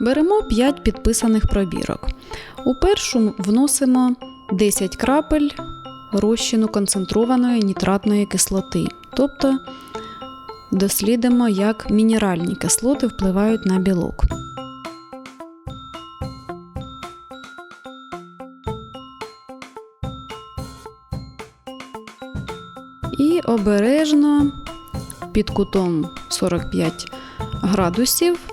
Беремо 5 підписаних пробірок. У першу вносимо 10 крапель розчину концентрованої нітратної кислоти, тобто дослідимо, як мінеральні кислоти впливають на білок. І обережно під кутом 45 градусів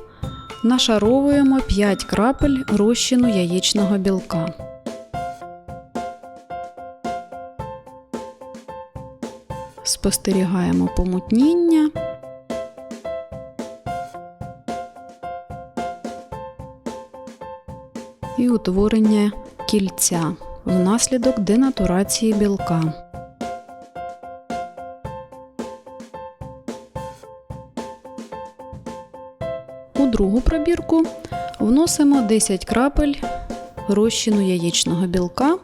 нашаровуємо 5 крапель розчину яєчного білка. Спостерігаємо помутніння. І утворення кільця внаслідок денатурації білка. У другу пробірку вносимо 10 крапель розчину яєчного білка.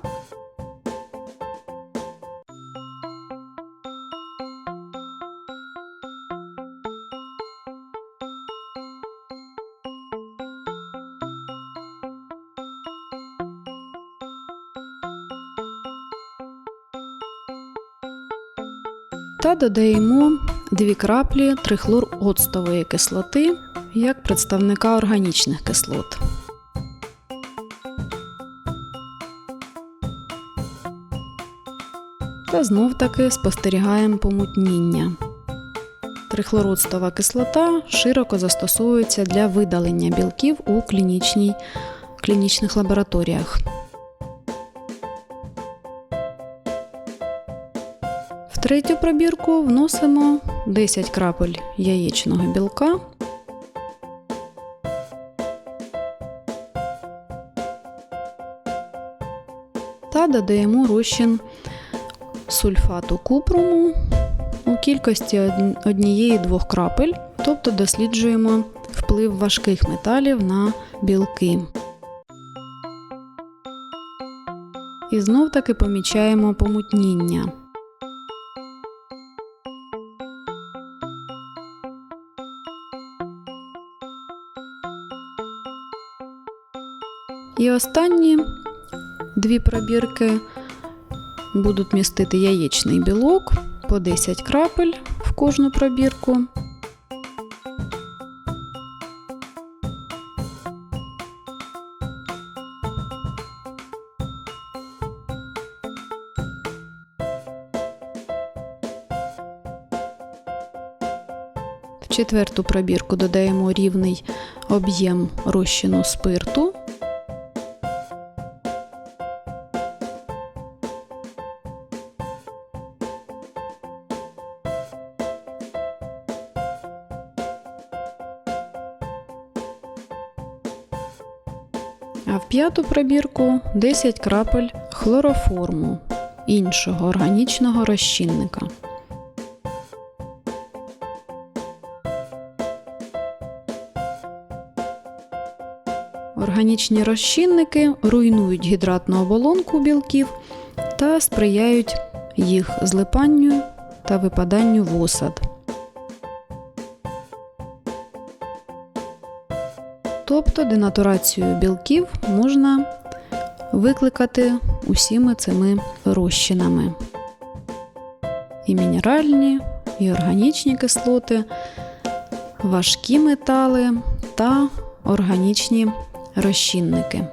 Та додаємо 2 краплі трихлор-оцтової кислоти як представника органічних кислот. Та знов таки спостерігаємо помутніння. Трихлороцтова кислота широко застосовується для видалення білків у клінічній, клінічних лабораторіях. В третю пробірку вносимо 10 крапель яєчного білка. Та додаємо розчин сульфату купруму у кількості однієї-двох крапель, тобто досліджуємо вплив важких металів на білки. І знов таки помічаємо помутніння. І останні дві пробірки будуть містити яєчний білок по 10 крапель в кожну пробірку. В четверту пробірку додаємо рівний об'єм розчину спирту. А в п'яту пробірку 10 крапель хлороформу іншого органічного розчинника. Органічні розчинники руйнують гідратну оболонку білків та сприяють їх злипанню та випаданню в осад. Тобто денатурацію білків можна викликати усіми цими розчинами. І мінеральні, і органічні кислоти, важкі метали та органічні розчинники.